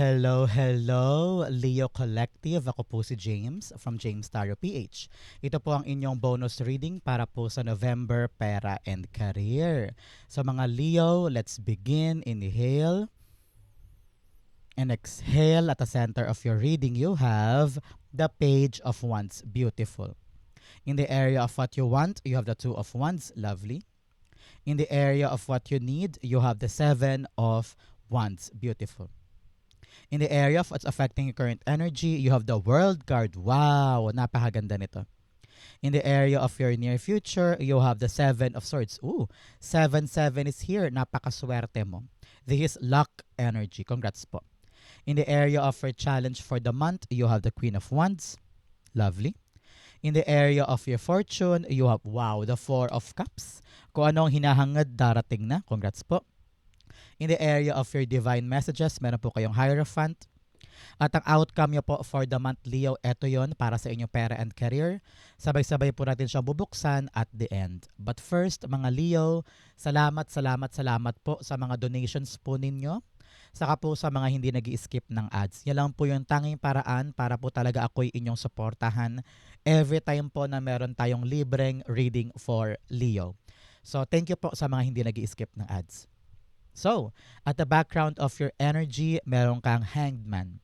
Hello, hello, Leo Collective. Ako po si James from James Taro PH. Ito po ang inyong bonus reading para po sa November Pera and Career. Sa mga Leo, let's begin. Inhale and exhale. At the center of your reading, you have the Page of Wands. Beautiful. In the area of what you want, you have the Two of Wands. Lovely. In the area of what you need, you have the Seven of Wands. Beautiful. In the area of what's affecting your current energy, you have the World card. Wow, napakaganda nito. In the area of your near future, you have the Seven of Swords. Ooh, 7-7 is here. Napakaswerte mo. This is luck energy. Congrats po. In the area of your challenge for the month, you have the Queen of Wands. Lovely. In the area of your fortune, you have, wow, the Four of Cups. Kung anong hinahangad, darating na. Congrats po. In the area of your divine messages, meron po kayong Hierophant. At ang outcome nyo po for the month, Leo, eto yon para sa inyong pera and career. Sabay-sabay po natin siyang bubuksan at the end. But first, mga Leo, salamat, salamat, salamat po sa mga donations po ninyo. Saka po sa mga hindi nag skip ng ads. Yan lang po yung tanging paraan para po talaga ako'y inyong suportahan every time po na meron tayong libreng reading for Leo. So, thank you po sa mga hindi nag skip ng ads. So, at the background of your energy, meron kang hanged man.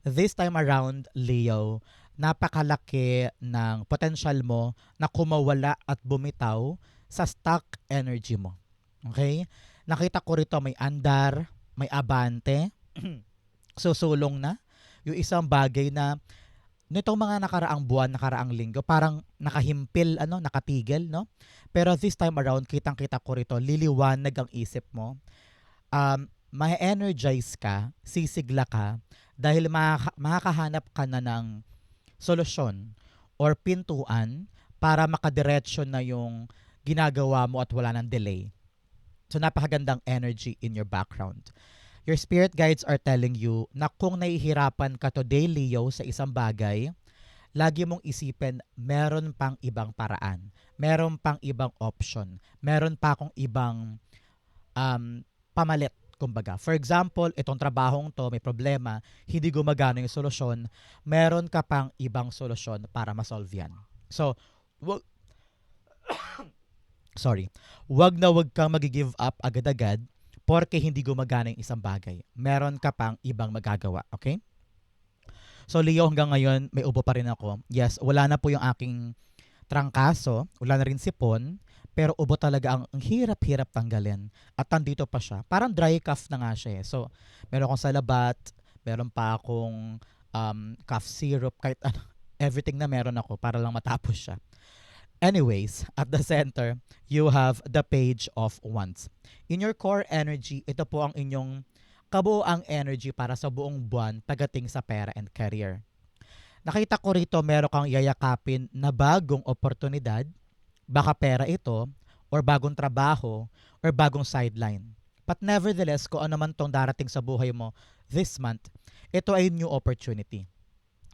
This time around, Leo, napakalaki ng potential mo na kumawala at bumitaw sa stuck energy mo. Okay? Nakita ko rito may andar, may abante, susulong na. Yung isang bagay na nitong mga nakaraang buwan, nakaraang linggo, parang nakahimpil, ano, nakatigil, no? Pero this time around, kitang-kita ko rito, liliwanag ang isip mo. Um, ma-energize ka, sisigla ka, dahil makaka- makakahanap ka na ng solusyon or pintuan para makadiretso na yung ginagawa mo at wala ng delay. So napakagandang energy in your background. Your spirit guides are telling you na kung nahihirapan ka today, Leo, sa isang bagay, lagi mong isipin, meron pang ibang paraan. Meron pang ibang option. Meron pa akong ibang um, pamalit, kumbaga. For example, itong trabahong to, may problema, hindi gumagana yung solusyon, meron ka pang ibang solusyon para masolve yan. So, wag, sorry, wag na wag kang mag-give up agad-agad porke hindi gumagana yung isang bagay. Meron ka pang ibang magagawa, okay? So Leo, hanggang ngayon, may ubo pa rin ako. Yes, wala na po yung aking trangkaso, wala na rin sipon, pero ubo talaga ang, ang hirap-hirap tanggalin. At nandito pa siya. Parang dry cough na nga siya eh. So, meron akong salabat, meron pa akong um, cough syrup, kahit ano, everything na meron ako para lang matapos siya. Anyways, at the center, you have the page of wands. In your core energy, ito po ang inyong kabuoang energy para sa buong buwan pagdating sa pera and career. Nakita ko rito meron kang yayakapin na bagong oportunidad, baka pera ito, or bagong trabaho, or bagong sideline. But nevertheless, kung ano man tong darating sa buhay mo this month, ito ay new opportunity.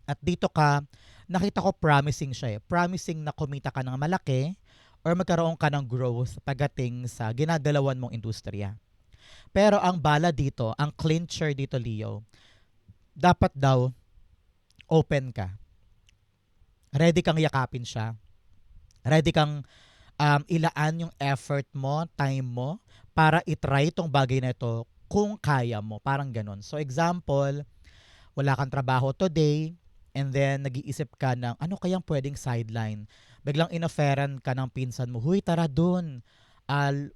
At dito ka nakita ko promising siya eh. Promising na kumita ka ng malaki or magkaroon ka ng growth pagdating sa ginagalawan mong industriya. Pero ang bala dito, ang clincher dito, Leo, dapat daw open ka. Ready kang yakapin siya. Ready kang um, ilaan yung effort mo, time mo, para itry itong bagay na ito kung kaya mo. Parang ganun. So example, wala kang trabaho today, and then nag-iisip ka ng ano kayang pwedeng sideline. Biglang inoferan ka ng pinsan mo, huy tara doon, al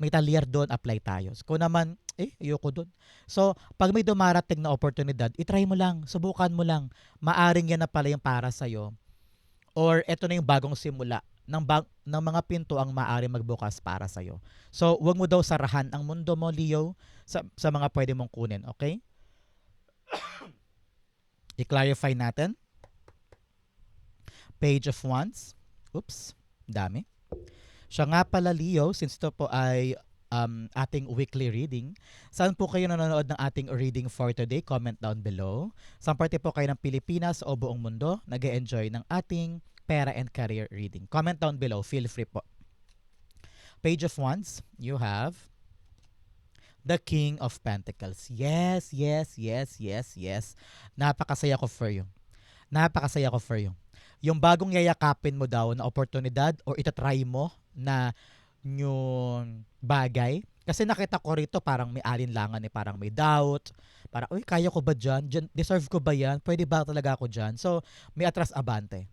may talyer doon, apply tayo. So, kung naman, eh, ayoko doon. So, pag may dumarating na oportunidad, itry mo lang, subukan mo lang. Maaring yan na pala yung para sa'yo. Or ito na yung bagong simula ng, bag, ng mga pinto ang maaari magbukas para sa'yo. So, wag mo daw sarahan ang mundo mo, Leo, sa, sa mga pwede mong kunin, okay? I-clarify natin. Page of Wands. Oops, dami. Siya nga pala, Leo, since ito po ay um, ating weekly reading. Saan po kayo nanonood ng ating reading for today? Comment down below. Saan parte po kayo ng Pilipinas o buong mundo nag enjoy ng ating pera and career reading? Comment down below. Feel free po. Page of Wands, you have the King of Pentacles. Yes, yes, yes, yes, yes. Napakasaya ko for you. Napakasaya ko for you. Yung bagong yayakapin mo daw na oportunidad or itatry mo na yung bagay. Kasi nakita ko rito parang may alinlangan eh, parang may doubt. Parang, uy, kaya ko ba dyan? dyan? Deserve ko ba yan? Pwede ba talaga ako dyan? So, may atras abante.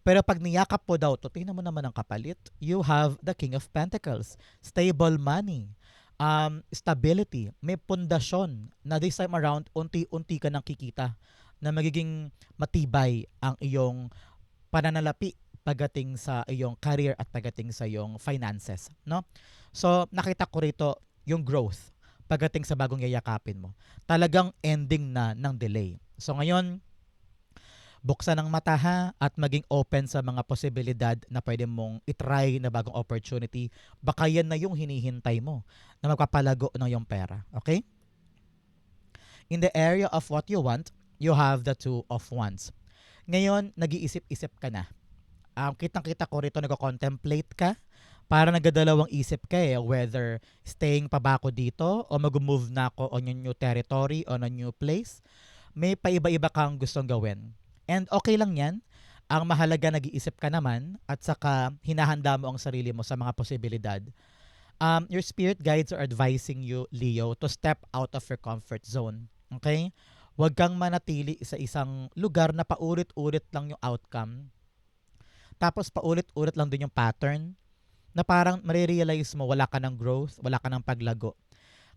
Pero pag niyakap po daw to, tingnan mo naman ang kapalit. You have the King of Pentacles. Stable money um, stability, may pundasyon na this time around, unti-unti ka nang kikita na magiging matibay ang iyong pananalapi pagdating sa iyong career at pagdating sa iyong finances, no? So, nakita ko rito yung growth pagdating sa bagong yayakapin mo. Talagang ending na ng delay. So, ngayon, buksan ang mata ha at maging open sa mga posibilidad na pwede mong itry na bagong opportunity. Baka yan na yung hinihintay mo na magpapalago ng yung pera. Okay? In the area of what you want, you have the two of wands. Ngayon, nag-iisip-isip ka na. Um, kitang-kita ko rito, nag-contemplate ka. Para nagdadalawang isip ka eh, whether staying pa ba ako dito o mag-move na ako on a new territory, on a new place. May paiba-iba kang gustong gawin And okay lang yan. Ang mahalaga nag-iisip ka naman at saka hinahanda mo ang sarili mo sa mga posibilidad. Um, your spirit guides are advising you, Leo, to step out of your comfort zone. Okay? Huwag kang manatili sa isang lugar na paulit-ulit lang yung outcome. Tapos paulit-ulit lang din yung pattern na parang marirealize mo wala ka ng growth, wala ka ng paglago.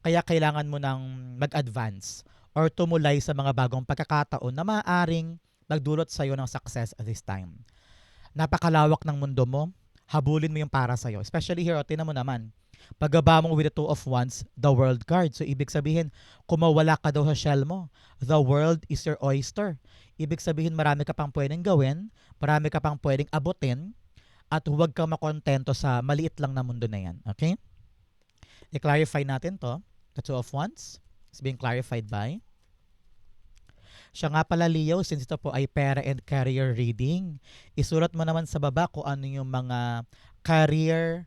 Kaya kailangan mo nang mag-advance or tumulay sa mga bagong pagkakataon na maaaring nagdulot sa iyo ng success at this time. Napakalawak ng mundo mo, habulin mo yung para sa iyo. Especially here, o, tinan mo naman, paggaba mo with the two of wands, the world card. So, ibig sabihin, kumawala ka daw sa shell mo. The world is your oyster. Ibig sabihin, marami ka pang pwedeng gawin, marami ka pang pwedeng abutin, at huwag kang makontento sa maliit lang na mundo na yan. Okay? I-clarify natin to. The two of wands is being clarified by siya nga pala Leo, since ito po ay pera and career reading, isulat mo naman sa baba kung ano yung mga career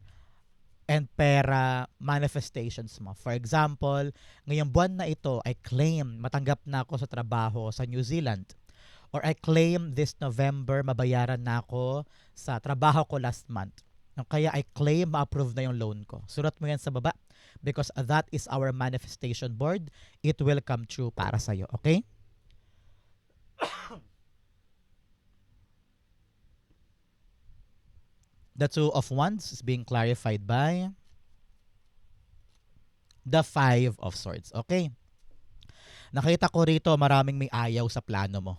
and pera manifestations mo. For example, ngayong buwan na ito, I claim matanggap na ako sa trabaho sa New Zealand. Or I claim this November mabayaran na ako sa trabaho ko last month. Kaya I claim ma-approve na yung loan ko. Sulat mo yan sa baba because that is our manifestation board. It will come true para sa'yo. Okay? The two of wands is being clarified by the five of swords. Okay. Nakita ko rito maraming may ayaw sa plano mo.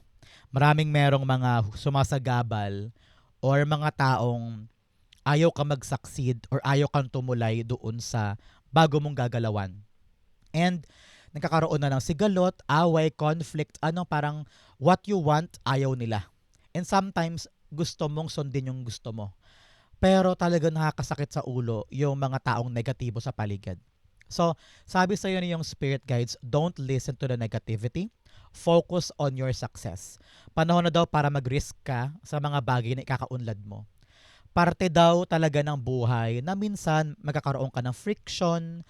Maraming merong mga sumasagabal or mga taong ayaw ka mag-succeed or ayaw kang tumulay doon sa bago mong gagalawan. And nagkakaroon na ng sigalot, away, conflict, ano parang what you want, ayaw nila. And sometimes gusto mong sundin yung gusto mo. Pero talaga nakakasakit sa ulo yung mga taong negatibo sa paligid. So, sabi sa iyo ni yung spirit guides, don't listen to the negativity. Focus on your success. Panahon na daw para mag-risk ka sa mga bagay na ikakaunlad mo. Parte daw talaga ng buhay na minsan magkakaroon ka ng friction,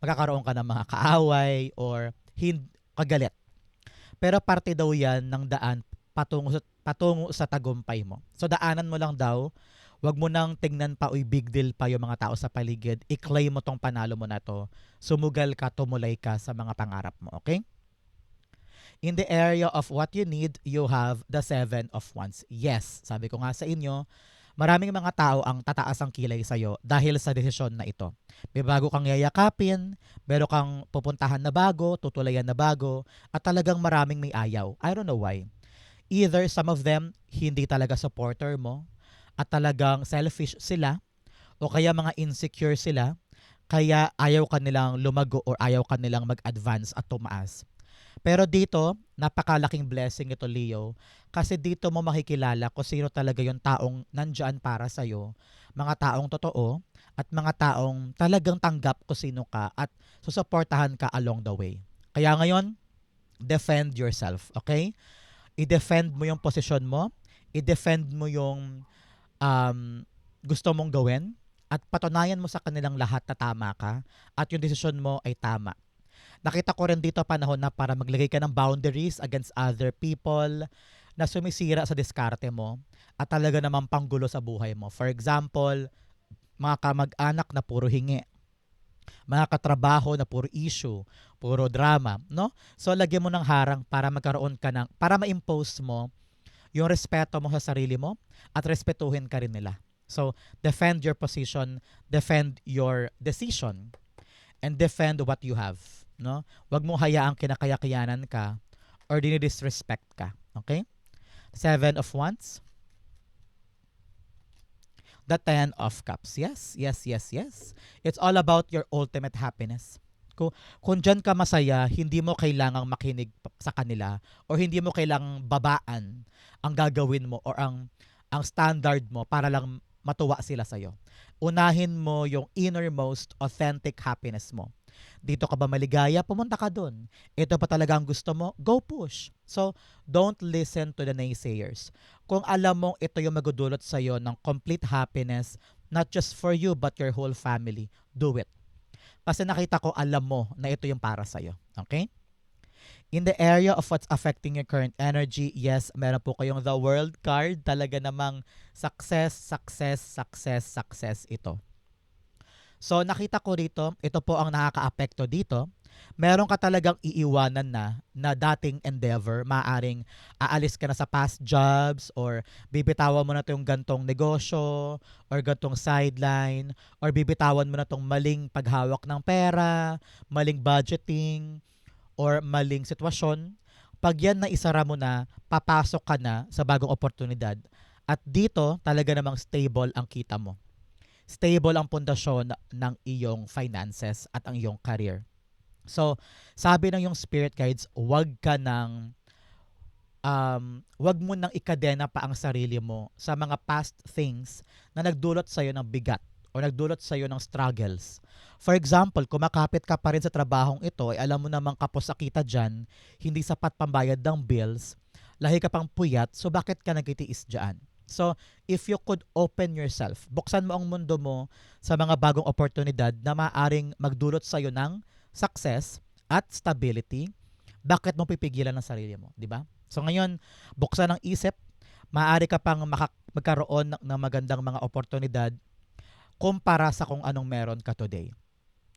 magkakaroon ka ng mga kaaway or hind kagalit. Pero parte daw yan ng daan patungo sa, patungo sa tagumpay mo. So daanan mo lang daw Huwag mo nang tingnan pa, uy, big deal pa yung mga tao sa paligid. I-claim mo tong panalo mo na to. Sumugal ka, tumulay ka sa mga pangarap mo, okay? In the area of what you need, you have the seven of wands. Yes, sabi ko nga sa inyo, maraming mga tao ang tataas ang kilay sa'yo dahil sa desisyon na ito. May bago kang yayakapin, meron kang pupuntahan na bago, tutulayan na bago, at talagang maraming may ayaw. I don't know why. Either some of them, hindi talaga supporter mo, at talagang selfish sila o kaya mga insecure sila kaya ayaw kanilang lumago or ayaw kanilang mag-advance at tumaas. Pero dito, napakalaking blessing ito Leo kasi dito mo makikilala kung sino talaga yung taong nandyan para sa'yo, mga taong totoo at mga taong talagang tanggap kung sino ka at susuportahan ka along the way. Kaya ngayon, defend yourself, okay? I-defend mo yung posisyon mo, i-defend mo yung um, gusto mong gawin at patunayan mo sa kanilang lahat na tama ka at yung desisyon mo ay tama. Nakita ko rin dito panahon na para maglagay ka ng boundaries against other people na sumisira sa diskarte mo at talaga namang panggulo sa buhay mo. For example, mga kamag-anak na puro hingi. Mga katrabaho na puro issue, puro drama, no? So lagyan mo ng harang para magkaroon ka ng para ma-impose mo yung respeto mo sa sarili mo at respetuhin ka rin nila. So, defend your position, defend your decision, and defend what you have. No? Huwag mo hayaang kinakayakayanan ka or dinidisrespect ka. Okay? Seven of Wands. The Ten of Cups. Yes, yes, yes, yes. It's all about your ultimate happiness. Kung, kung dyan ka masaya, hindi mo kailangang makinig sa kanila or hindi mo kailangang babaan ang gagawin mo or ang ang standard mo para lang matuwa sila sa'yo. Unahin mo yung innermost authentic happiness mo. Dito ka ba maligaya? Pumunta ka dun. Ito pa talaga ang gusto mo? Go push. So, don't listen to the naysayers. Kung alam mong ito yung magudulot sa'yo ng complete happiness, not just for you but your whole family, do it. Kasi nakita ko, alam mo na ito yung para sa'yo. Okay? In the area of what's affecting your current energy, yes, meron po kayong the world card. Talaga namang success, success, success, success ito. So nakita ko rito, ito po ang nakakaapekto dito. Meron ka talagang iiwanan na na dating endeavor, maaring aalis ka na sa past jobs or bibitawan mo na 'tong gantong negosyo or gantong sideline or bibitawan mo na 'tong maling paghawak ng pera, maling budgeting or maling sitwasyon. Pag yan na isara mo na, papasok ka na sa bagong oportunidad. At dito, talaga namang stable ang kita mo stable ang pundasyon ng iyong finances at ang iyong career. So, sabi ng yung spirit guides, wag ka nang um, wag mo nang ikadena pa ang sarili mo sa mga past things na nagdulot sa iyo ng bigat o nagdulot sa iyo ng struggles. For example, kumakapit ka pa rin sa trabahong ito, ay alam mo namang kapos sa kita dyan, hindi sapat pambayad ng bills, lahi ka pang puyat, so bakit ka nagtitiis dyan? So, if you could open yourself, buksan mo ang mundo mo sa mga bagong oportunidad na maaring magdulot sa iyo ng success at stability, bakit mo pipigilan ang sarili mo, di ba? So ngayon, buksan ang isip, maaari ka pang maka- magkaroon ng, ng magandang mga oportunidad kumpara sa kung anong meron ka today.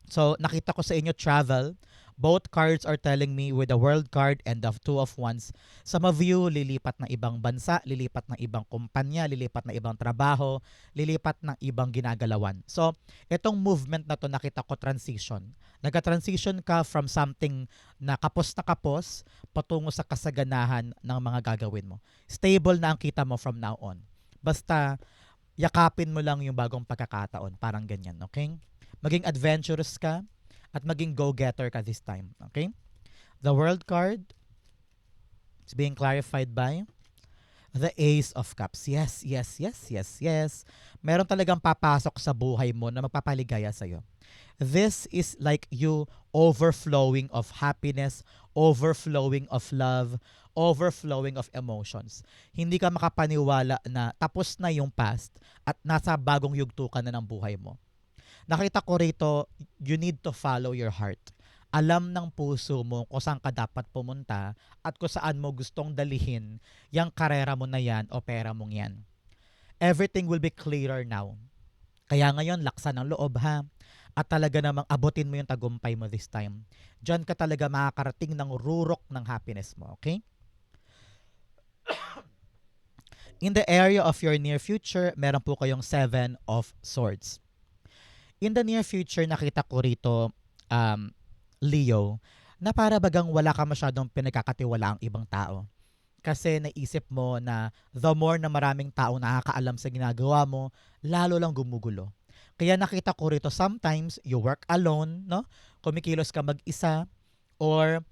So, nakita ko sa inyo travel. Both cards are telling me with the world card and the two of wands. Some of you, lilipat ng ibang bansa, lilipat ng ibang kumpanya, lilipat ng ibang trabaho, lilipat ng ibang ginagalawan. So, itong movement na to nakita ko transition. Nagka-transition ka from something na kapos na kapos patungo sa kasaganahan ng mga gagawin mo. Stable na ang kita mo from now on. Basta, yakapin mo lang yung bagong pagkakataon. Parang ganyan, okay? maging adventurous ka at maging go-getter ka this time. Okay? The world card is being clarified by the Ace of Cups. Yes, yes, yes, yes, yes. Meron talagang papasok sa buhay mo na magpapaligaya sa'yo. This is like you overflowing of happiness, overflowing of love, overflowing of emotions. Hindi ka makapaniwala na tapos na yung past at nasa bagong yugto ka na ng buhay mo nakita ko rito, you need to follow your heart. Alam ng puso mo kung saan ka dapat pumunta at kung saan mo gustong dalihin yung karera mo na yan o pera mong yan. Everything will be clearer now. Kaya ngayon, laksan ng loob ha. At talaga namang abutin mo yung tagumpay mo this time. Diyan ka talaga makakarating ng rurok ng happiness mo, okay? In the area of your near future, meron po kayong Seven of Swords in the near future, nakita ko rito, um, Leo, na para bagang wala ka masyadong pinagkakatiwala ang ibang tao. Kasi naisip mo na the more na maraming tao nakakaalam sa ginagawa mo, lalo lang gumugulo. Kaya nakita ko rito, sometimes you work alone, no? Kumikilos ka mag-isa, or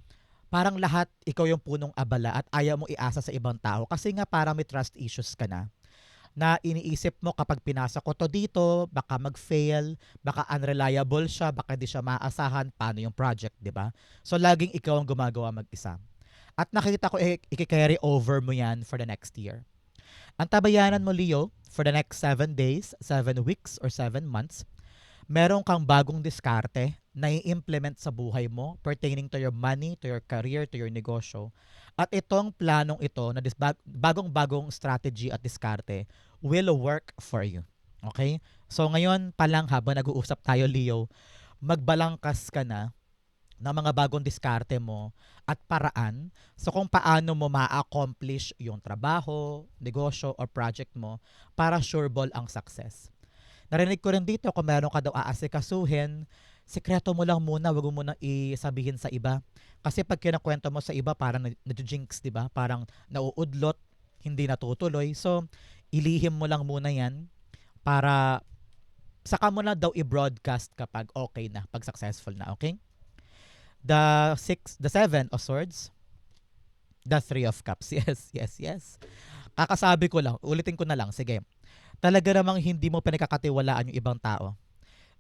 parang lahat ikaw yung punong abala at ayaw mo iasa sa ibang tao kasi nga parang may trust issues ka na na iniisip mo kapag pinasa ko to dito, baka mag-fail, baka unreliable siya, baka di siya maasahan, paano yung project, di ba? So, laging ikaw ang gumagawa mag-isa. At nakita ko, eh, i-carry over mo yan for the next year. Ang tabayanan mo, Leo, for the next 7 days, 7 weeks, or 7 months, meron kang bagong diskarte na i-implement sa buhay mo pertaining to your money, to your career, to your negosyo. At itong planong ito na bagong-bagong strategy at diskarte will work for you. Okay? So ngayon pa lang habang nag-uusap tayo Leo, magbalangkas ka na ng mga bagong diskarte mo at paraan sa kung paano mo ma-accomplish yung trabaho, negosyo, or project mo para sure ball ang success. Narinig ko rin dito kung meron ka daw aasikasuhin, sekreto mo lang muna, wag mo muna isabihin sa iba. Kasi pag kinakwento mo sa iba, parang na-jinx, di ba? Parang nauudlot, hindi natutuloy. So, ilihim mo lang muna yan para saka mo na daw i-broadcast kapag okay na, pag successful na, okay? The six, the seven of swords, the three of cups. Yes, yes, yes. Kakasabi ko lang, ulitin ko na lang, sige talaga namang hindi mo pinagkakatiwalaan yung ibang tao.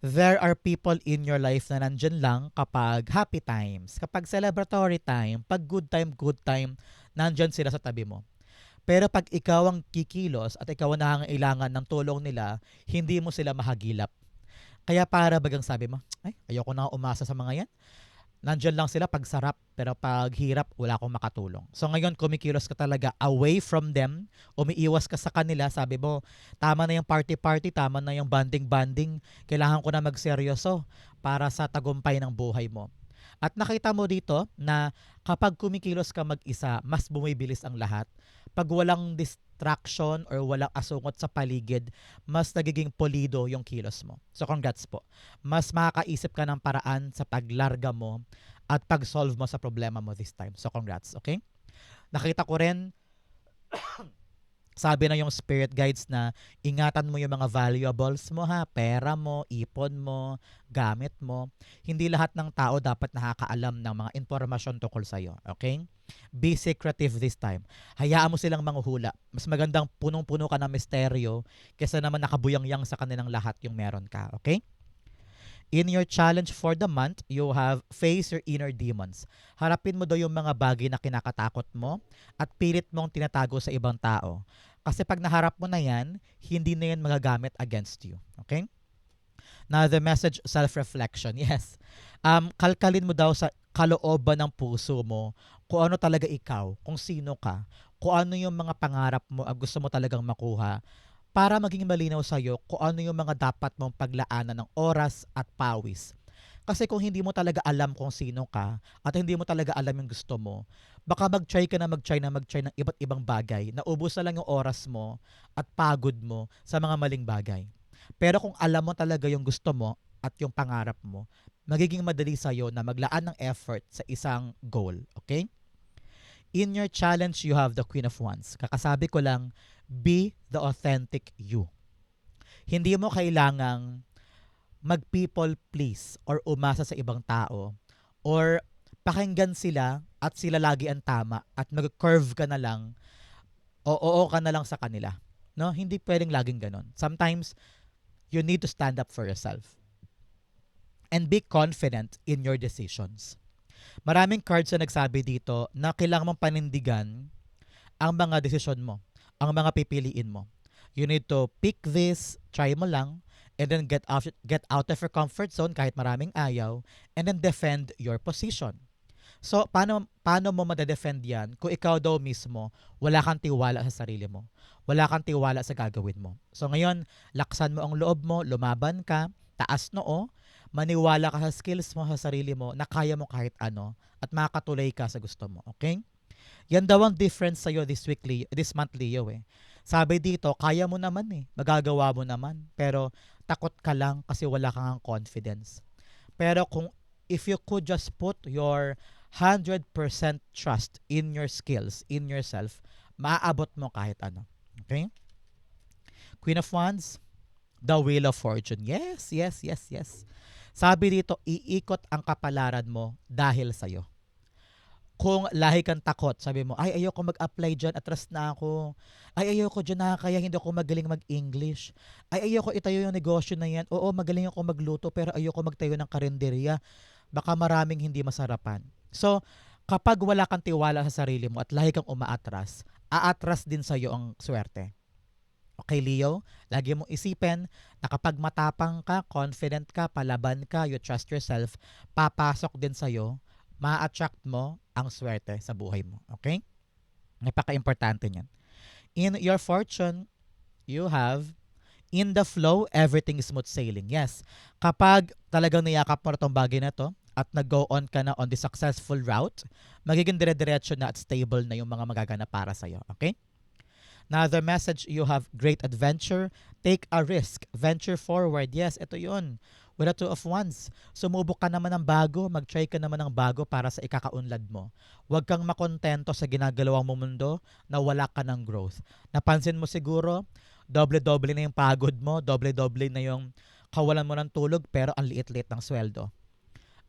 There are people in your life na nandyan lang kapag happy times, kapag celebratory time, pag good time, good time, nandyan sila sa tabi mo. Pero pag ikaw ang kikilos at ikaw ang nangangailangan ng tulong nila, hindi mo sila mahagilap. Kaya para bagang sabi mo, ay, ayoko na umasa sa mga yan nandyan lang sila pag sarap, pero pag hirap, wala akong makatulong. So ngayon, kumikilos ka talaga away from them, umiiwas ka sa kanila, sabi mo, tama na yung party-party, tama na yung banding-banding, kailangan ko na magseryoso para sa tagumpay ng buhay mo. At nakita mo dito na kapag kumikilos ka mag-isa, mas bumibilis ang lahat. Pag walang distraction or walang asungot sa paligid, mas nagiging polido yung kilos mo. So congrats po. Mas makakaisip ka ng paraan sa paglarga mo at pag-solve mo sa problema mo this time. So congrats, okay? Nakita ko rin sabi na yung spirit guides na ingatan mo yung mga valuables mo ha, pera mo, ipon mo, gamit mo. Hindi lahat ng tao dapat nakakaalam ng mga impormasyon tungkol sa'yo. Okay? Be secretive this time. Hayaan mo silang manguhula. Mas magandang punong-puno ka ng misteryo kaysa naman nakabuyang-yang sa kanilang lahat yung meron ka. Okay? In your challenge for the month, you have face your inner demons. Harapin mo daw yung mga bagay na kinakatakot mo at pilit mong tinatago sa ibang tao. Kasi pag naharap mo na yan, hindi na yan magagamit against you. Okay? Now, the message, self-reflection. Yes. Um, kalkalin mo daw sa kalooban ng puso mo kung ano talaga ikaw, kung sino ka, kung ano yung mga pangarap mo at gusto mo talagang makuha para maging malinaw sa iyo kung ano yung mga dapat mong paglaanan ng oras at pawis. Kasi kung hindi mo talaga alam kung sino ka at hindi mo talaga alam yung gusto mo, baka mag-try ka na mag-try na mag-try ng iba't ibang bagay na ubos na lang yung oras mo at pagod mo sa mga maling bagay. Pero kung alam mo talaga yung gusto mo at yung pangarap mo, magiging madali sa iyo na maglaan ng effort sa isang goal. Okay? In your challenge, you have the Queen of Wands. Kakasabi ko lang, be the authentic you. Hindi mo kailangang mag-people please or umasa sa ibang tao or pakinggan sila at sila lagi ang tama at mag-curve ka na lang o oo ka na lang sa kanila. No? Hindi pwedeng laging ganon. Sometimes, you need to stand up for yourself. And be confident in your decisions. Maraming cards na nagsabi dito na kailangan mong panindigan ang mga desisyon mo ang mga pipiliin mo. You need to pick this, try mo lang, and then get out, get out of your comfort zone kahit maraming ayaw, and then defend your position. So, paano, paano mo madedefend yan kung ikaw daw mismo, wala kang tiwala sa sarili mo? Wala kang tiwala sa gagawin mo. So, ngayon, laksan mo ang loob mo, lumaban ka, taas noo, maniwala ka sa skills mo sa sarili mo na kaya mo kahit ano at makakatuloy ka sa gusto mo. Okay? Yan daw ang difference sa'yo this week, Leo, this month, Leo eh. Sabi dito, kaya mo naman eh. Magagawa mo naman. Pero takot ka lang kasi wala kang confidence. Pero kung if you could just put your 100% trust in your skills, in yourself, maaabot mo kahit ano. Okay? Queen of Wands, the Wheel of Fortune. Yes, yes, yes, yes. Sabi dito, iikot ang kapalaran mo dahil sa'yo kung lahi kang takot, sabi mo, ay ayoko mag-apply dyan, atras na ako. Ay ayoko dyan na kaya hindi ako magaling mag-English. Ay ayoko itayo yung negosyo na yan. Oo, magaling ako magluto pero ayoko magtayo ng karinderya. Baka maraming hindi masarapan. So, kapag wala kang tiwala sa sarili mo at lahi kang umaatras, aatras din sa'yo ang swerte. Okay, Leo? Lagi mong isipin na kapag matapang ka, confident ka, palaban ka, you trust yourself, papasok din sa'yo, ma-attract mo ang swerte sa buhay mo. Okay? Napaka-importante niyan. In your fortune, you have in the flow, everything is smooth sailing. Yes, kapag talagang niyakap mo na itong bagay na to at nag-go on ka na on the successful route, magiging dire-diretso na at stable na yung mga magaganap para sa'yo. Okay? Another message, you have great adventure. Take a risk. Venture forward. Yes, ito yun. With a two of wands. Sumubok ka naman ng bago. Mag-try ka naman ng bago para sa ikakaunlad mo. Huwag kang makontento sa ginagalawa mo mundo na wala ka ng growth. Napansin mo siguro, doble-doble na yung pagod mo, doble-doble na yung kawalan mo ng tulog, pero ang liit-liit ng sweldo.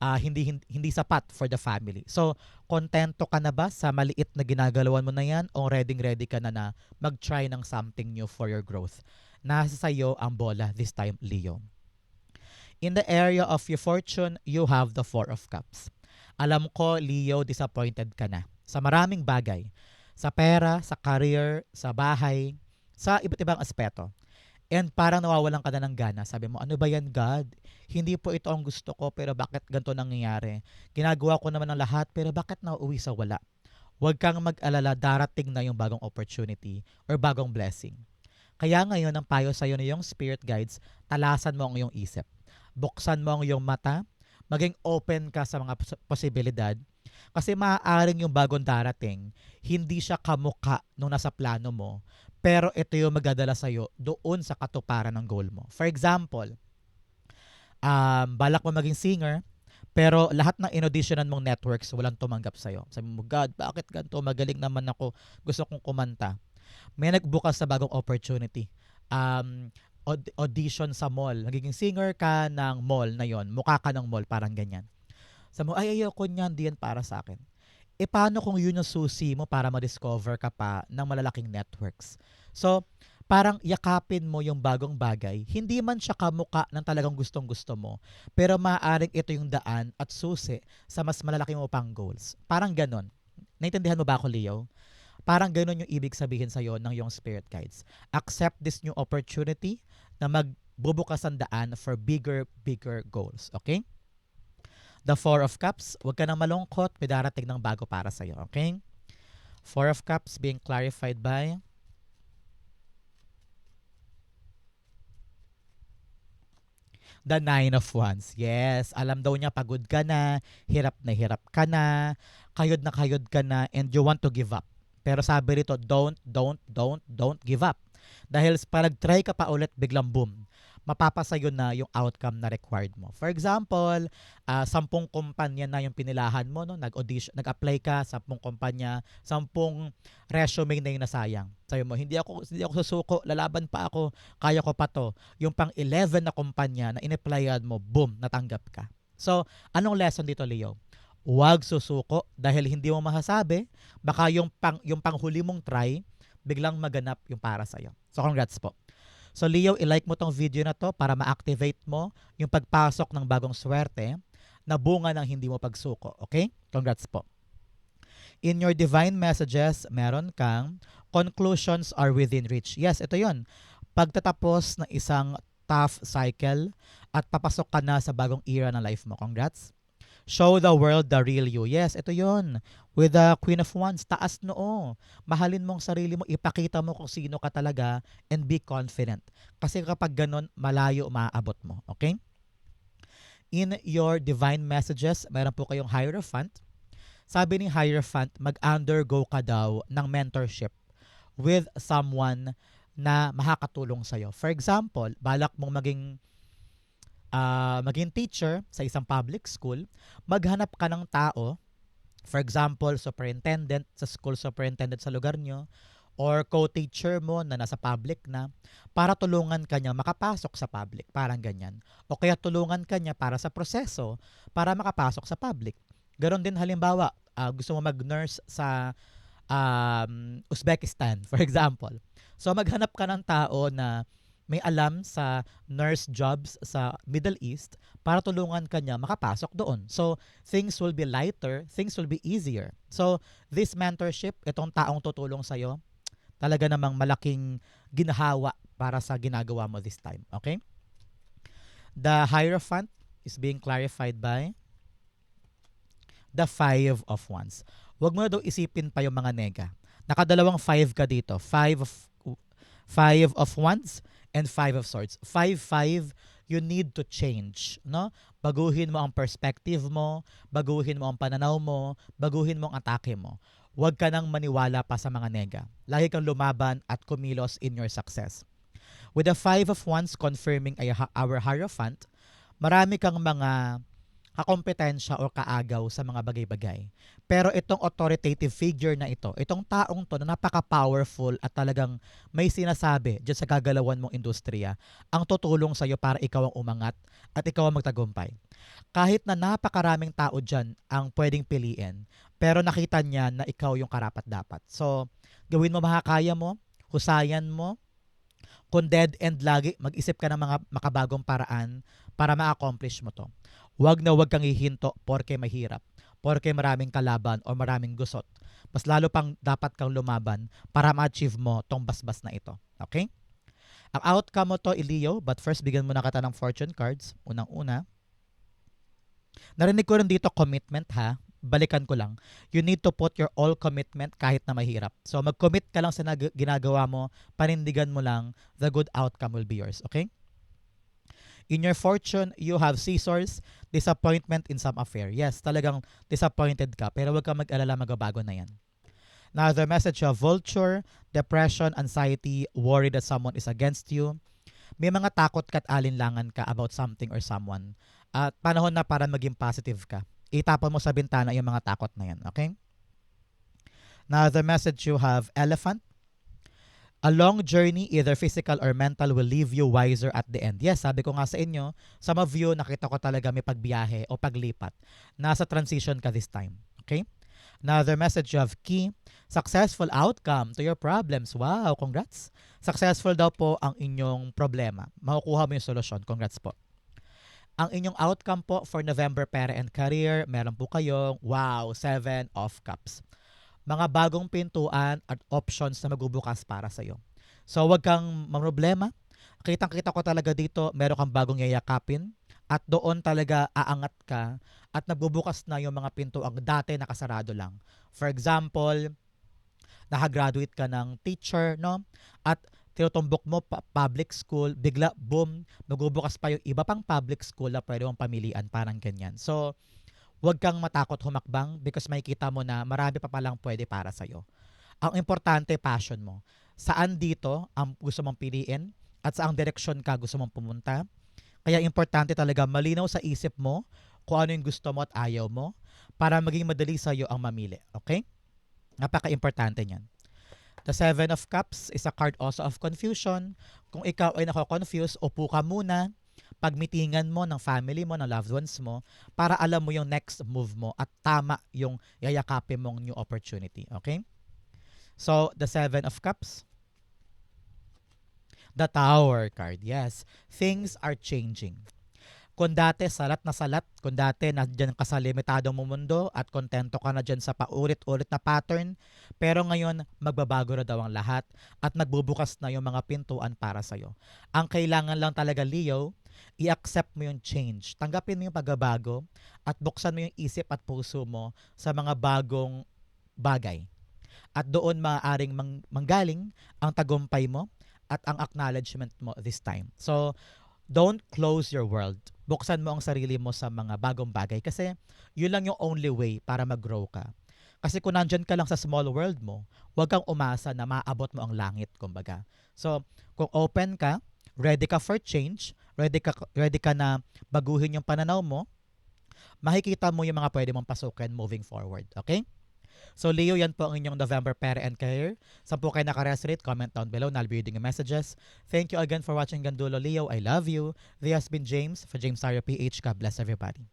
Ah, hindi, hindi hindi sapat for the family. So, kontento ka na ba sa maliit na ginagalawan mo na yan o ready ready ka na na mag-try ng something new for your growth? Nasa sayo ang bola this time, Leo. In the area of your fortune, you have the Four of Cups. Alam ko, Leo, disappointed ka na sa maraming bagay. Sa pera, sa career, sa bahay, sa iba't ibang aspeto. And parang nawawalan ka na ng gana. Sabi mo, ano ba yan, God? Hindi po ito ang gusto ko, pero bakit ganito nangyayari? Ginagawa ko naman ang lahat, pero bakit nauwi sa wala? Huwag kang mag-alala, darating na yung bagong opportunity or bagong blessing. Kaya ngayon, ang payo sa'yo na yung spirit guides, talasan mo ang iyong isip. Buksan mo ang iyong mata, maging open ka sa mga pos- posibilidad. Kasi maaaring yung bagong darating, hindi siya kamuka nung nasa plano mo, pero ito yung magdadala sa'yo doon sa katuparan ng goal mo. For example, um, balak mo maging singer, pero lahat ng inauditionan mong networks, walang tumanggap sa'yo. Sabi mo, God, bakit ganito? Magaling naman ako. Gusto kong kumanta. May nagbukas sa bagong opportunity. Um, aud- audition sa mall. Nagiging singer ka ng mall na yon. Mukha ka ng mall, parang ganyan. Sabi mo, ay ayoko niyan, di yan para sa akin. E paano kung yun yung susi mo para ma-discover ka pa ng malalaking networks? So, parang yakapin mo yung bagong bagay. Hindi man siya kamuka ng talagang gustong gusto mo, pero maaaring ito yung daan at susi sa mas malalaki mo pang goals. Parang ganon. Naintindihan mo ba ako, Leo? Parang ganon yung ibig sabihin sa'yo ng yung spirit guides. Accept this new opportunity na magbubukas ang daan for bigger, bigger goals. Okay? The Four of Cups, huwag ka nang malungkot, may darating ng bago para sa'yo. Okay? Four of Cups being clarified by the Nine of Wands. Yes, alam daw niya pagod ka na, hirap na hirap ka na, kayod na kayod ka na, and you want to give up. Pero sabi rito, don't, don't, don't, don't give up. Dahil pag nag-try ka pa ulit, biglang boom mapapasayo na yung outcome na required mo. For example, uh, sampung kumpanya na yung pinilahan mo, no? nag-audition, nag-apply ka, sampung kumpanya, sampung resume na yung nasayang. Sabi mo, hindi ako, hindi ako susuko, lalaban pa ako, kaya ko pa to. Yung pang 11 na kumpanya na in-applyan mo, boom, natanggap ka. So, anong lesson dito, Leo? Huwag susuko dahil hindi mo masasabi, baka yung pang yung panghuli mong try biglang maganap yung para sa iyo. So congrats po. So Leo, i-like mo tong video na to para ma-activate mo yung pagpasok ng bagong swerte na bunga ng hindi mo pagsuko. Okay? Congrats po. In your divine messages, meron kang conclusions are within reach. Yes, ito yon. Pagtatapos ng isang tough cycle at papasok ka na sa bagong era ng life mo. Congrats. Show the world the real you. Yes, ito yon. With the Queen of Wands, taas noo. Mahalin mong sarili mo, ipakita mo kung sino ka talaga and be confident. Kasi kapag ganun, malayo maaabot mo. Okay? In your divine messages, meron po kayong Hierophant. Sabi ni Hierophant, mag-undergo ka daw ng mentorship with someone na makakatulong sa'yo. For example, balak mong maging uh, maging teacher sa isang public school, maghanap ka ng tao, for example, superintendent sa school superintendent sa lugar nyo, or co-teacher mo na nasa public na, para tulungan ka niya makapasok sa public, parang ganyan. O kaya tulungan ka niya para sa proseso, para makapasok sa public. Ganon din halimbawa, uh, gusto mo mag-nurse sa um, Uzbekistan, for example. So maghanap ka ng tao na may alam sa nurse jobs sa Middle East para tulungan kanya makapasok doon. So, things will be lighter, things will be easier. So, this mentorship, itong taong tutulong sa'yo, talaga namang malaking ginhawa para sa ginagawa mo this time. Okay? The Hierophant is being clarified by the Five of Wands. Huwag mo na daw isipin pa yung mga nega. Nakadalawang five ka dito. Five of, five of Wands and Five of Swords. Five, five, you need to change. No? Baguhin mo ang perspective mo, baguhin mo ang pananaw mo, baguhin mo ang atake mo. Huwag ka nang maniwala pa sa mga nega. Lagi kang lumaban at kumilos in your success. With the Five of Wands confirming our Hierophant, marami kang mga kakompetensya o kaagaw sa mga bagay-bagay. Pero itong authoritative figure na ito, itong taong to na napaka-powerful at talagang may sinasabi dyan sa gagalawan mong industriya, ang tutulong sa'yo para ikaw ang umangat at ikaw ang magtagumpay. Kahit na napakaraming tao dyan ang pwedeng piliin, pero nakita niya na ikaw yung karapat-dapat. So, gawin mo makakaya mo, husayan mo, kung dead end lagi, mag-isip ka ng mga makabagong paraan para ma-accomplish mo to. Huwag na huwag kang hihinto porke mahirap, porke maraming kalaban o maraming gusot. Mas lalo pang dapat kang lumaban para ma-achieve mo tong basbas na ito. Okay? Ang outcome mo to, Ilio, but first bigyan mo na kita ng fortune cards. Unang-una. Narinig ko rin dito commitment ha. Balikan ko lang. You need to put your all commitment kahit na mahirap. So mag-commit ka lang sa nag- ginagawa mo, panindigan mo lang, the good outcome will be yours. Okay? In your fortune, you have scissors, disappointment in some affair. Yes, talagang disappointed ka, pero huwag kang mag-alala, magbabago na yan. Now, the message of vulture, depression, anxiety, worry that someone is against you. May mga takot ka at alinlangan ka about something or someone. At panahon na para maging positive ka. Itapon mo sa bintana yung mga takot na yan. Okay? Now, the message you have elephant, A long journey, either physical or mental, will leave you wiser at the end. Yes, sabi ko nga sa inyo, some of you, nakita ko talaga may pagbiyahe o paglipat. Nasa transition ka this time. Okay? Another message have key, successful outcome to your problems. Wow, congrats. Successful daw po ang inyong problema. Makukuha mo yung solusyon. Congrats po. Ang inyong outcome po for November Pera and Career, meron po kayong, wow, seven of cups mga bagong pintuan at options na magbubukas para sa iyo. So wag kang problema. Kitang-kita ko talaga dito, meron kang bagong yayakapin at doon talaga aangat ka at nagbubukas na yung mga pinto ang dati nakasarado lang. For example, nakagraduate ka ng teacher, no? At tinutumbok mo pa- public school, bigla, boom, magbubukas pa yung iba pang public school na pwede mong pamilian, parang ganyan. So, huwag kang matakot humakbang because makikita mo na marami pa palang pwede para sa'yo. Ang importante, passion mo. Saan dito ang gusto mong piliin at saang direksyon ka gusto mong pumunta. Kaya importante talaga malinaw sa isip mo kung ano yung gusto mo at ayaw mo para maging madali sa'yo ang mamili. Okay? Napaka-importante niyan. The Seven of Cups is a card also of confusion. Kung ikaw ay nako-confuse, upo ka muna, pagmitingan mo ng family mo, ng loved ones mo, para alam mo yung next move mo at tama yung yayakapin mong new opportunity. Okay? So, the Seven of Cups. The Tower card. Yes. Things are changing. Kung dati salat na salat, kung dati nandiyan ka sa limitadong mundo at kontento ka na dyan sa paulit-ulit na pattern, pero ngayon magbabago na daw ang lahat at magbubukas na yung mga pintuan para sa'yo. Ang kailangan lang talaga, Leo, i-accept mo yung change. Tanggapin mo yung pagbabago at buksan mo yung isip at puso mo sa mga bagong bagay. At doon maaaring mang- manggaling ang tagumpay mo at ang acknowledgement mo this time. So, don't close your world. Buksan mo ang sarili mo sa mga bagong bagay kasi yun lang yung only way para mag-grow ka. Kasi kung nandyan ka lang sa small world mo, huwag kang umasa na maabot mo ang langit, kumbaga. So, kung open ka, ready ka for change, ready ka, ready ka na baguhin yung pananaw mo, makikita mo yung mga pwede mong pasukin moving forward. Okay? So Leo, yan po ang inyong November Pera and Career. Saan po kayo nakaresonate? Comment down below I'll be reading your messages. Thank you again for watching Gandulo Leo. I love you. This has been James for James Sario PH. God bless everybody.